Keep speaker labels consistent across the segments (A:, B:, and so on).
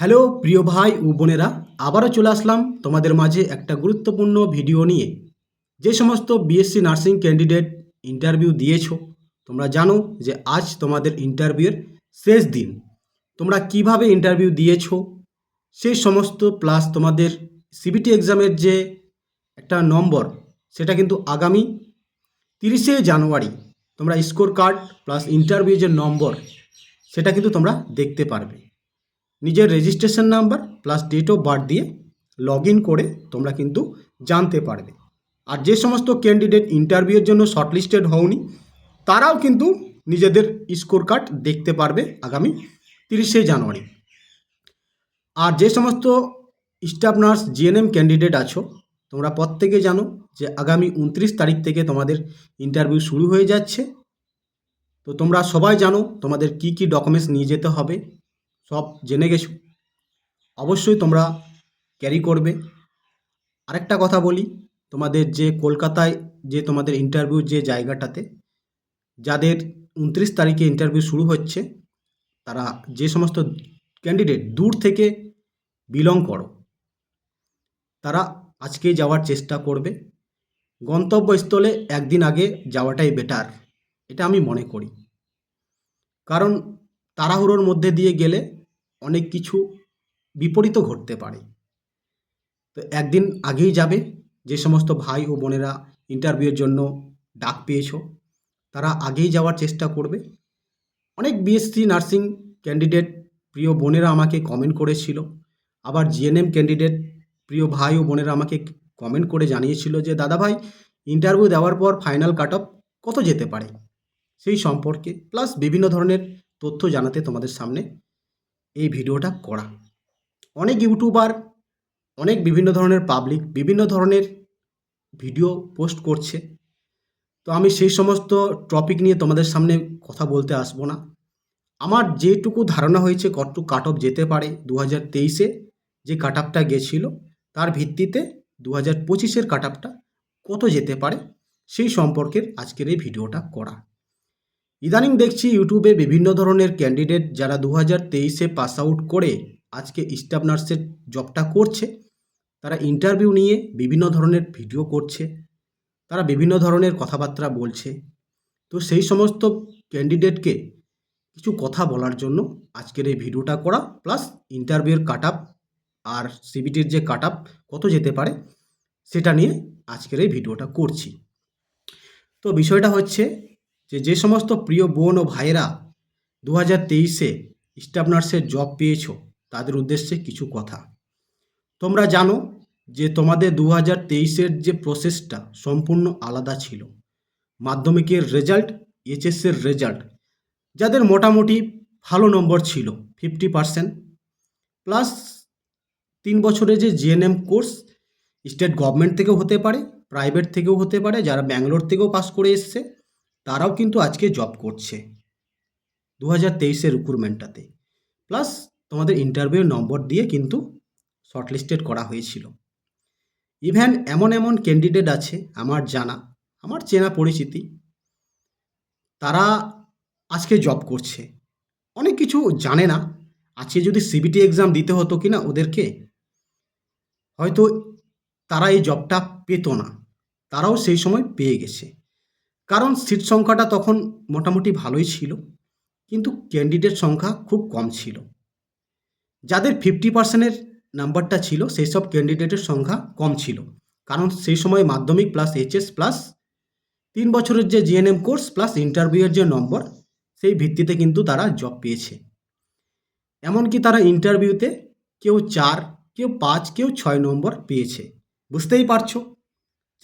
A: Hello, প্রিয় ভাই ও বোনেরা, আবারও চলে আসলাম তোমাদের মাঝে একটা গুরুত্বপূর্ণ ভিডিও নিয়ে। যে সমস্ত বিএসসি নার্সিং ক্যান্ডিডেট ইন্টারভিউ দিয়েছ, তোমরা জানো যে আজ তোমাদের ইন্টারভিউয়ের শেষ দিন। তোমরা কীভাবে ইন্টারভিউ দিয়েছ সেই সমস্ত প্লাস তোমাদের সিবিটি এক্সামের যে একটা নম্বর, সেটা কিন্তু আগামী তিরিশে জানুয়ারি তোমরা স্কোর কার্ড প্লাস ইন্টারভিউ যে নম্বর, সেটা কিন্তু তোমরা দেখতে পারবে। নিজের registration number plus date of birth দিয়ে লগ করে তোমরা কিন্তু জানতে পারবে। আর যে সমস্ত ক্যান্ডিডেট ইন্টারভিউয়ের জন্য শর্টলিস্টেড হওনি, তারাও কিন্তু নিজেদের স্কোর কার্ড দেখতে পারবে আগামী তিরিশে জানুয়ারি। আর যে সমস্ত স্টাফ নার্স জিএনএম ক্যান্ডিডেট আছো, তোমরা প্রত্যেকে জানো যে আগামী উনত্রিশ তারিখ থেকে তোমাদের ইন্টারভিউ শুরু হয়ে যাচ্ছে। তো তোমরা সবাই জানো তোমাদের কি কি ডকুমেন্টস নিয়ে যেতে হবে সব জেনে গেছো? অবশ্যই তোমরা ক্যারি করবে। আরেকটা কথা বলি, তোমাদের যে কলকাতায় যে তোমাদের ইন্টারভিউ যে জায়গাটাতে, যাদের উনত্রিশ তারিখে ইন্টারভিউ শুরু হচ্ছে, তারা যে সমস্ত ক্যান্ডিডেট দূর থেকে বিলং করো। তারা আজকে যাওয়ার চেষ্টা করবে। গন্তব্যস্থলে একদিন আগে যাওয়াটাই বেটার এটা আমি মনে করি। কারণ তাড়াহুড়োর মধ্যে দিয়ে গেলে অনেক কিছু বিপরীতও ঘটতে পারে। তো একদিন আগেই যাবে, যে সমস্ত ভাই ও বোনেরা ইন্টারভিউয়ের জন্য ডাক পেয়েছ, তারা আগেই যাওয়ার চেষ্টা করবে। অনেক বিএসসি নার্সিং ক্যান্ডিডেট প্রিয় বোনেরা আমাকে কমেন্ট করেছিল, আবার জিএনএম ক্যান্ডিডেট প্রিয় ভাই ও বোনেরা আমাকে কমেন্ট করে জানিয়েছিল যে, দাদা ভাই ইন্টারভিউ দেওয়ার পর ফাইনাল কাট অফ কত যেতে পারে? সেই সম্পর্কে প্লাস বিভিন্ন ধরনের তথ্য জানাতে তোমাদের সামনে এই ভিডিওটা করা। অনেক ইউটিউবার, অনেক বিভিন্ন ধরনের পাবলিক বিভিন্ন ধরনের ভিডিও পোস্ট করছে। তো আমি সেই সমস্ত টপিক নিয়ে তোমাদের সামনে কথা বলতে আসব না। আমার যেটুকু ধারণা হয়েছে কত কাট অফ যেতে পারে দু হাজার তেইশে যে কাট আপটা গেছিল, তার ভিত্তিতে দু হাজার পঁচিশের কাট আপটা কত যেতে পারে, সেই সম্পর্কের আজকের এই ভিডিওটা করা। ইদানিং দেখছি ইউটিউবে বিভিন্ন ধরনের ক্যান্ডিডেট যারা দু হাজার তেইশে পাস আউট করে আজকে স্টাফ নার্সের জবটা করছে। তারা ইন্টারভিউ নিয়ে বিভিন্ন ধরনের ভিডিও করছে, তারা বিভিন্ন ধরনের কথাবার্তা বলছে। তো সেই সমস্ত ক্যান্ডিডেটকে কিছু কথা বলার জন্য আজকের এই ভিডিওটা করা প্লাস ইন্টারভিউয়ের কাট আপ আর সিবিটির যে কাট আপ কত যেতে পারে, সেটা নিয়ে আজকের এই ভিডিওটা করছি। তো বিষয়টা হচ্ছে যে যে সমস্ত প্রিয় বোন ও ভাইয়েরা দু হাজার তেইশে স্টাফ নার্সের জব পেয়েছ, তাদের উদ্দেশ্যে কিছু কথা। তোমরা জানো যে তোমাদের দু হাজার তেইশের যে প্রসেসটা সম্পূর্ণ আলাদা ছিল। মাধ্যমিকের রেজাল্ট এইচএসের রেজাল্ট, যাদের মোটামুটি ভালো নম্বর ছিল, ফিফটি পারসেন্ট। প্লাস তিন বছরের যে জিএনএম কোর্স, স্টেট গভর্নমেন্ট থেকেও হতে পারে, প্রাইভেট থেকেও হতে পারে, যারা ব্যাঙ্গালোর থেকেও পাস করে এসছে। তারাও কিন্তু আজকে জব করছে। দু হাজার তেইশের রিক্রুটমেন্টটাতে প্লাস তোমাদের ইন্টারভিউ নম্বর দিয়ে কিন্তু শর্টলিস্টেড করা হয়েছিল। ইভেন এমন এমন ক্যান্ডিডেট আছে, আমার জানা, আমার চেনা পরিচিতি, তারা আজকে জব করছে। অনেক কিছু জানে না, আজকে যদি সিবিটি এক্সাম দিতে হতো কি না ওদেরকে, হয়তো তারা এই জবটা পেতো না। তারাও সেই সময় পেয়ে গেছে। কারণ সিট সংখ্যাটা তখন মোটামুটি ভালোই ছিল, কিন্তু ক্যান্ডিডেট সংখ্যা খুব কম ছিল। যাদের ফিফটি পার্সেন্টের নাম্বারটা ছিল, সেই সব ক্যান্ডিডেটের সংখ্যা কম ছিল। কারণ সেই সময় মাধ্যমিক প্লাস এইচএস প্লাস তিন বছরের যে জিএনএম কোর্স প্লাস ইন্টারভিউয়ের যে নম্বর সেই ভিত্তিতে কিন্তু তারা জব পেয়েছে। এমনকি তারা ইন্টারভিউতে কেউ চার, কেউ পাঁচ, কেউ ছয় নম্বর পেয়েছে। বুঝতেই পারছ?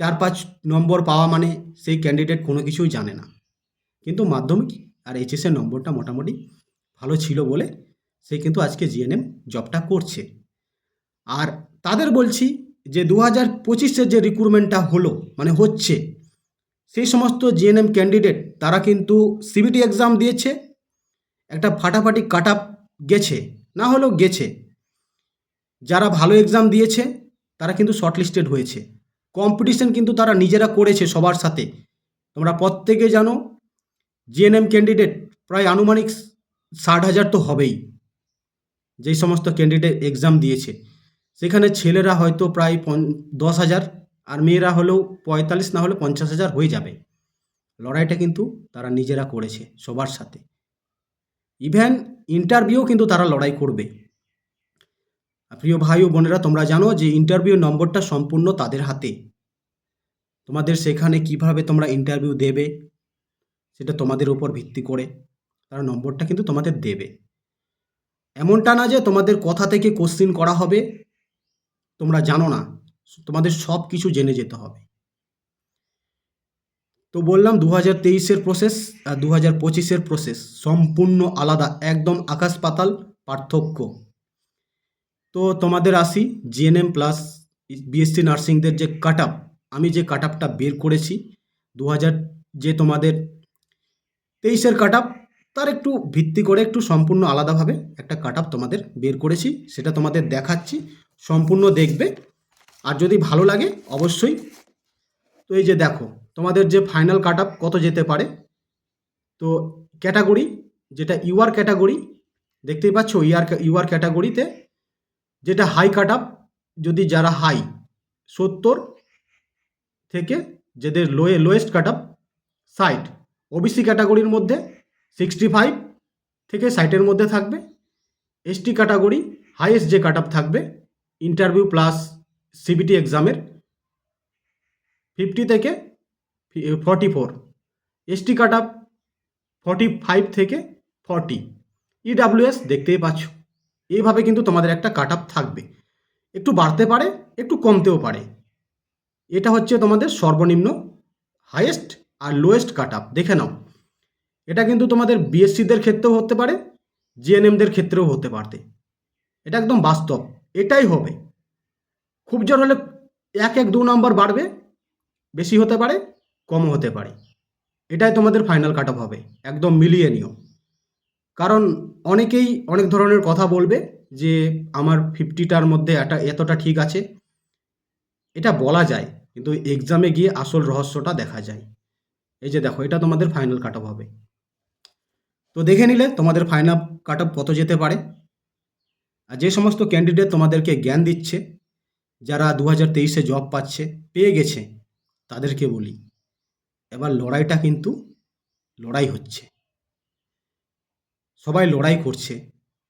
A: চার পাঁচ নম্বর পাওয়া মানে সেই ক্যান্ডিডেট কোনো কিছুই জানে না। কিন্তু মাধ্যমিক আর এইচএসের নম্বরটা মোটামুটি ভালো ছিল বলে সে কিন্তু আজকে জিএনএম জবটা করছে। আর তাদের বলছি যে দু হাজার পঁচিশের যে রিক্রুটমেন্টটা হলো মানে হচ্ছে, সেই সমস্ত জিএনএম ক্যান্ডিডেট তারা কিন্তু সিবিটি এক্সাম দিয়েছে, একটা ফাটাফাটি কাট গেছে, না হলেও গেছে। যারা ভালো এক্সাম দিয়েছে, তারা কিন্তু শর্টলিস্টেড হয়েছে। কম্পিটিশন কিন্তু তারা নিজেরা করেছে সবার সাথে। তোমরা প্রত্যেকে জানো জিএনএম ক্যান্ডিডেট প্রায় আনুমানিক ষাট হাজার তো হবেই। যেই সমস্ত ক্যান্ডিডেট এক্সাম দিয়েছে। সেখানে ছেলেরা হয়তো প্রায় দশ হাজার, আর মেয়েরা হলেও পঁয়তাল্লিশ, না হলে পঞ্চাশ হাজার হয়ে যাবে। লড়াইটা কিন্তু তারা নিজেরা করেছে সবার সাথে। ইভেন ইন্টারভিউ কিন্তু তারা লড়াই করবে। প্রিয় ভাই ও বোনেরা, তোমরা জানো যে ইন্টারভিউ নম্বরটা সম্পূর্ণ তাদের হাতে। তোমাদের সেখানে কীভাবে তোমরা ইন্টারভিউ দেবে, সেটা তোমাদের উপর ভিত্তি করে তারা নম্বরটা কিন্তু তোমাদের দেবে। এমনটা না যে তোমাদের কথা থেকে কোশ্চিন করা হবে, তোমরা জানো না, তোমাদের সব কিছু জেনে যেতে হবে। তো বললাম দু হাজার তেইশের প্রসেস আর দু হাজার পঁচিশের প্রসেস সম্পূর্ণ আলাদা, একদম আকাশ পাতাল পার্থক্য। তো তোমাদের আসি জিএনএম প্লাস বিএসসি নার্সিংদের যে কাট আপ আমি যে কাট আপটা বের করেছি দু হাজার যে তোমাদের তেইশের কাট আপ তার একটু ভিত্তি করে একটু সম্পূর্ণ আলাদাভাবে একটা কাট আপ তোমাদের বের করেছি, সেটা তোমাদের দেখাচ্ছি, সম্পূর্ণ দেখবে। আর যদি ভালো লাগে, অবশ্যই। তো এই যে দেখো, তোমাদের যে ফাইনাল কাট আপ কত যেতে পারে? তো ক্যাটাগরি যেটা ইউআর ক্যাটাগরি দেখতেই পাচ্ছ ইয়ার ইউআর ক্যাটাগরিতে যেটা হাই কাট আপ যদি যারা হাই সত্তর থেকে যাদের লোয়ে লোয়েস্ট কাট আপ ষাট। ওবিসি ক্যাটাগরির মধ্যে সিক্সটি ফাইভ থেকে সাইটের মধ্যে থাকবে। এসটি ক্যাটাগরি হাইয়েস্ট যে কাট আপ থাকবে ইন্টারভিউ প্লাস সিবিটি এক্সামের ফিফটি থেকে forty four ST cut up forty five থেকে ফর্টি ইডাব্লিউএস দেখতেই পাচ্ছ। এইভাবে কিন্তু তোমাদের একটা কাট আপ থাকবে। একটু বাড়তে পারে, একটু কমতেও পারে। এটা হচ্ছে তোমাদের সর্বনিম্ন হাইয়েস্ট আর লোয়েস্ট কাট আপ দেখে নাও। এটা কিন্তু তোমাদের বিএসসিদের ক্ষেত্রেও হতে পারে জিএনএমদের ক্ষেত্রেও হতে পারতে। এটা একদম বাস্তব। এটাই হবে। খুব জোর হলে এক এক দু নম্বর বাড়বে, বেশি হতে পারে, কমও হতে পারে। এটাই তোমাদের ফাইনাল কাট হবে। একদম মিলিয়ে নিও। কারণ অনেকেই অনেক ধরনের কথা বলবে যে আমার ফিফটিটার মধ্যে এটা এতটা ঠিক আছে। এটা বলা যায়, কিন্তু এক্সামে গিয়ে আসল রহস্যটা দেখা যায়। এই যে দেখো, এটা তোমাদের ফাইনাল কাট হবে। তো দেখে নিলে তোমাদের ফাইনাল কাট কত যেতে পারে। আর যে সমস্ত ক্যান্ডিডেট তোমাদেরকে জ্ঞান দিচ্ছে, যারা দু হাজার তেইশে জব পাচ্ছে, পেয়ে গেছে, তাদেরকে বলি, এবার লড়াইটা কিন্তু লড়াই হচ্ছে। সবাই লড়াই করছে।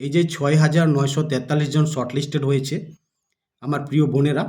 A: এই যে ছয় হাজার নয়শো তেতাল্লিশ জন শর্টলিস্টেড হয়েছে আমার প্রিয় বোনেরা,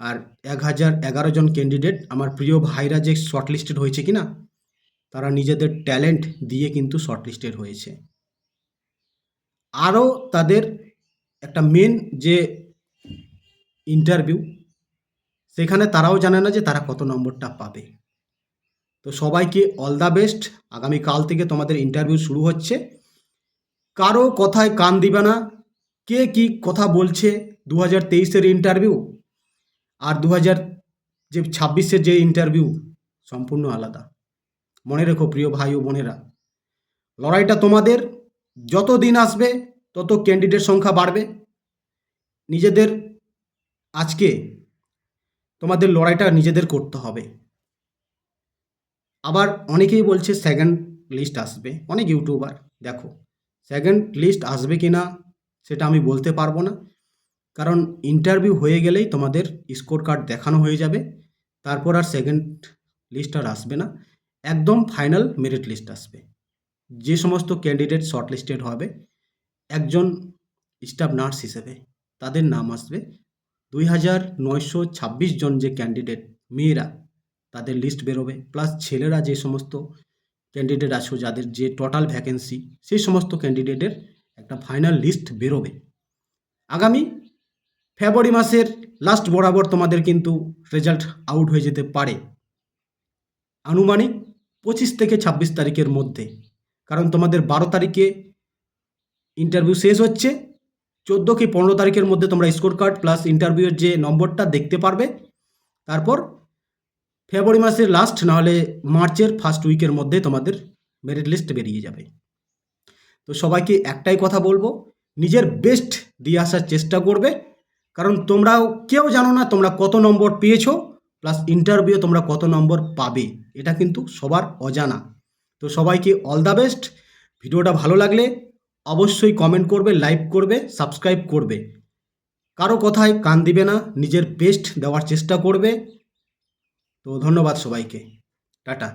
A: আর এক হাজার এগারো জন ক্যান্ডিডেট আমার প্রিয় ভাইরা যে শর্টলিস্টেড হয়েছে কি না তারা নিজেদের ট্যালেন্ট দিয়ে কিন্তু শর্টলিস্টেড হয়েছে। আরও তাদের একটা মেন যে ইন্টারভিউ সেখানে তারাও জানে না যে তারা কত নম্বরটা পাবে। তো সবাইকে অল দ্য বেস্ট আগামীকাল থেকে তোমাদের ইন্টারভিউ শুরু হচ্ছে। কারও কথায় কান দিবে না। কে কি কথা বলছে দু হাজার তেইশের ইন্টারভিউ আর দু হাজার যে ছাব্বিশের যে ইন্টারভিউ সম্পূর্ণ আলাদা। মনে রেখো প্রিয় ভাই ও বোনেরা, লড়াইটা তোমাদের। যত দিন আসবে, তত ক্যান্ডিডেট সংখ্যা বাড়বে। নিজেদের আজকে তোমাদের লড়াইটা নিজেদের করতে হবে। আবার অনেকেই বলছে সেকেন্ড লিস্ট আসবে। অনেক ইউটিউবার দেখো। সেকেন্ড লিস্ট আসবে কি না সেটা আমি বলতে পারব না। কারণ ইন্টারভিউ হয়ে গেলেই তোমাদের স্কোর কার্ড দেখানো হয়ে যাবে। তারপর আর সেকেন্ড লিস্ট আর আসবে না। একদম ফাইনাল মেরিট লিস্ট আসবে। যে সমস্ত ক্যান্ডিডেট শর্ট লিস্টেড হবে, একজন স্টাফ নার্স হিসেবে তাদের নাম আসবে। দুই হাজার নয়শো ছাব্বিশ জন যে ক্যান্ডিডেট মেয়েরা তাদের লিস্ট বেরোবে। প্লাস ছেলেরা যে সমস্ত ক্যান্ডিডেট আছো যাদের যে টোটাল ভ্যাকেন্সি সেই সমস্ত ক্যান্ডিডেটের একটা ফাইনাল লিস্ট বেরোবে। আগামী ফেব্রুয়ারি মাসের লাস্ট বরাবর তোমাদের কিন্তু রেজাল্ট আউট হয়ে যেতে পারে। আনুমানিক পঁচিশ থেকে ছাব্বিশ তারিখের মধ্যে। কারণ তোমাদের বারো তারিখে ইন্টারভিউ শেষ হচ্ছে, চোদ্দ কি পনেরো তারিখের মধ্যে তোমরা স্কোর কার্ড প্লাস ইন্টারভিউয়ের যে নম্বরটা দেখতে পারবে। তারপর ফেব্রুয়ারি মাসের লাস্ট নাহলে মার্চের ফার্স্ট উইকের মধ্যে তোমাদের মেরিট লিস্ট বেরিয়ে যাবে। তো সবাইকে একটাই কথা বলব, নিজের বেস্ট দিয়ে আসার চেষ্টা করবে। কারণ তোমরাও কেউ জানো না তোমরা কত নম্বর পেয়েছ প্লাস ইন্টারভিউ তোমরা কত নম্বর পাবে। এটা কিন্তু সবার অজানা। তো সবাইকে অল দ্য বেস্ট ভিডিওটা ভালো লাগলে অবশ্যই কমেন্ট করবে লাইক করবে সাবস্ক্রাইব করবে। কারও কথায় কান দিবে না, নিজের বেস্ট দেওয়ার চেষ্টা করবে। তো ধন্যবাদ সবাইকে। টাটা।